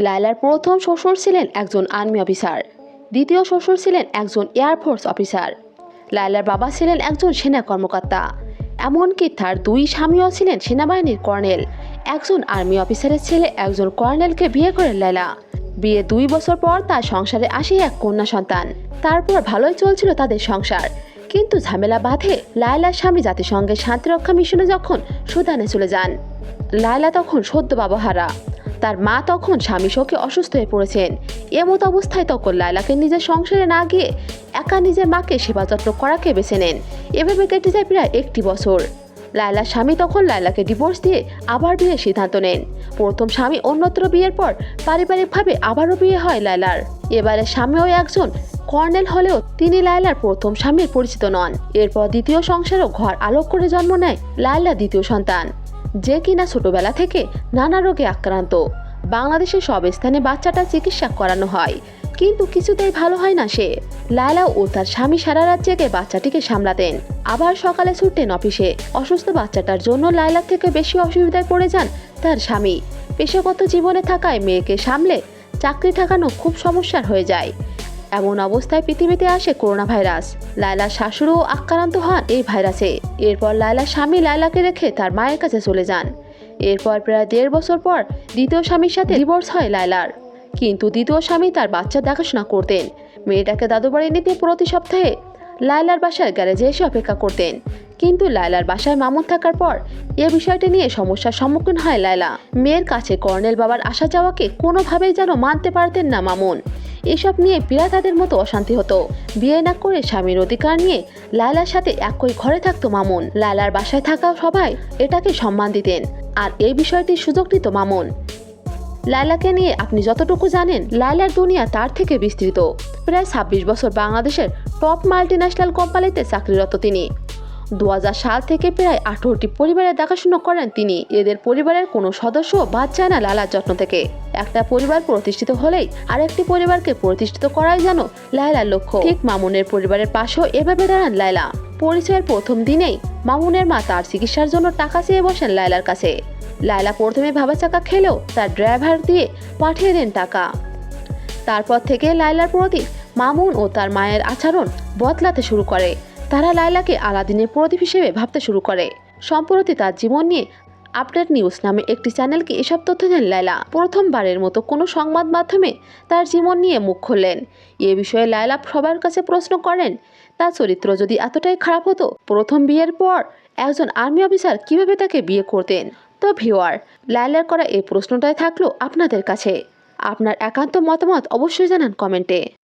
লায়লার প্রথম শ্বশুর ছিলেন একজন আর্মি অফিসার। দ্বিতীয় শ্বশুর ছিলেন একজন এয়ারফোর্স অফিসার। লায়লার বাবা ছিলেন একজন সেনা কর্মকর্তা। এমনকি তার দুই স্বামীও ছিলেন সেনাবাহিনীর কর্নেল। একজন আর্মি অফিসারের ছেলে, একজন কর্নেলকে বিয়ে করে লায়লা। বিয়ে দুই বছর পর তার সংসারে আসে এক কন্যা সন্তান। তারপর ভালোই চলছিল তাদের সংসার। কিন্তু ঝামেলা বাঁধে লায়লার স্বামী জাতিসংঘের শান্তিরক্ষা মিশনে যখন সুদানে চলে যান। লায়লা তখন সদ্য বাবাহারা তার মা তখন স্বামী শোকে অসুস্থ হয়ে পড়েছেন। এমত অবস্থায় তখন লায়লাকে নিজের সংসারে না গিয়ে একা নিজের মাকে সেবা যত্ন করাকে বেছে নেন। এভাবে কেটে যায় প্রায় একটি বছর। লায়লার স্বামী তখন লায়লাকে ডিভোর্স দিয়ে আবার বিয়ের সিদ্ধান্ত নেন। প্রথম স্বামী অন্যত্র বিয়ের পর পারিবারিকভাবে আবারও বিয়ে হয় লায়লার। এবারে স্বামীও একজন। কর্নেল হলেও তিনি লায়লার প্রথম স্বামীর পরিচিত নন। এরপর দ্বিতীয় সংসারও ঘর আলোক করে জন্ম নেয় লায়লা দ্বিতীয় সন্তান। যে কিনা ছোটবেলা থেকে নানা রোগে আক্রান্ত। বাংলাদেশের সব স্থানে বাচ্চাটা চিকিৎসা করানো হয়, কিন্তু কিছুতেই ভালো হয় না সে। লায়লা ও তার স্বামী সারা রাত জেগে বাচ্চাটিকে সামলাতেন। আবার সকালে ছুটতেন অফিসে। অসুস্থ বাচ্চাটার জন্য লায়লার থেকে বেশি অসুবিধায় পড়ে যান তার স্বামী। পেশাগত জীবনে থাকায় মেয়েকে সামলে চাকরি ঠাকানো খুব সমস্যার হয়ে যায়। এমন অবস্থায় পৃথিবীতে আসে করোনা ভাইরাস লায়লার শাশুড়ও আক্রান্ত হন এই ভাইরাসে। এরপর লায়লার স্বামী লায়লাকে রেখে তার মায়ের কাছে চলে যান। এরপর প্রায় দেড় বছর পর দ্বিতীয় স্বামীর সাথে ডিভোর্স হয় লায়লার। কিন্তু দ্বিতীয় স্বামী তার বাচ্চা দেখাশোনা করতেন। মেয়েটাকে দাদু বাড়ি নিতে প্রতি সপ্তাহে লায়লার বাসার গ্যারেজে এসে অপেক্ষা করতেন। কিন্তু লায়লার বাসায় মামুন থাকার পর এ বিষয়টি নিয়ে সমস্যার সম্মুখীন হয় লায়লা। মেয়ের কাছে কর্নেল বাবার আসা যাওয়াকে কোনোভাবেই যেন মানতে পারতেন না মামুন। এসব নিয়ে পিরাতাদের মতো অশান্তি হতো। বিয়ে না করে স্বামীর অধিকার নিয়ে লায়লার সাথে একই ঘরে থাকতো মামুন। লায়লার বাসায় থাকা সবাই এটাকে সম্মান দিতেন। আর এই বিষয়টির সুযোগ নিত মামুন। লায়লাকে নিয়ে আপনি যতটুকু জানেন, লায়লার দুনিয়া তার থেকে বিস্তৃত। প্রায় ছাব্বিশ বছর বাংলাদেশের টপ মাল্টিন্যাশনাল কোম্পানিতে চাকরিরত তিনি। দু হাজার সাল থেকে প্রায় আঠারোটি পরিবারের দেখাশোনা করেন তিনি। এদের পরিবারের কোনো সদস্য বাদ যায় না লালার যত্ন থেকে। একটা পরিবার প্রতিষ্ঠিত হলেই আরেকটি পরিবারকে প্রতিষ্ঠিত করাই যেন লায়লার লক্ষ্য। ঠিক মামুনের পরিবারের পাশেও এভাবে দাঁড়ান লায়লা। পরিচয়ের প্রথম দিনেই মামুনের মা তার চিকিৎসার জন্য টাকা চেয়ে বসেন লায়লার কাছে। লায়লা প্রথমে ভাবা চাকা খেলেও তার ড্রাইভার দিয়ে পাঠিয়ে দেন টাকা। তারপর থেকে লায়লার প্রতি মামুন ও তার মায়ের আচরণ বদলাতে শুরু করে। তারা লায়লাকে আলাদিনের প্রদীপ হিসেবে ভাবতে শুরু করে। সম্প্রতি তার জীবন নিয়ে আপডেট নিউজ নামে একটি চ্যানেলকে এসব তথ্য দেন লায়লা। প্রথমবারের মতো কোনো সংবাদ মাধ্যমে তার জীবন নিয়ে মুখ খুললেন। এ বিষয়ে লায়লা সবার কাছে প্রশ্ন করেন, তার চরিত্র যদি এতটাই খারাপ হতো, প্রথম বিয়ের পর একজন আর্মি অফিসার কীভাবে তাকে বিয়ে করতেন? তো ভিওয়ার লায়লার করা এই প্রশ্নটাই থাকল আপনাদের কাছে। আপনার একান্ত মতামত অবশ্যই জানান কমেন্টে।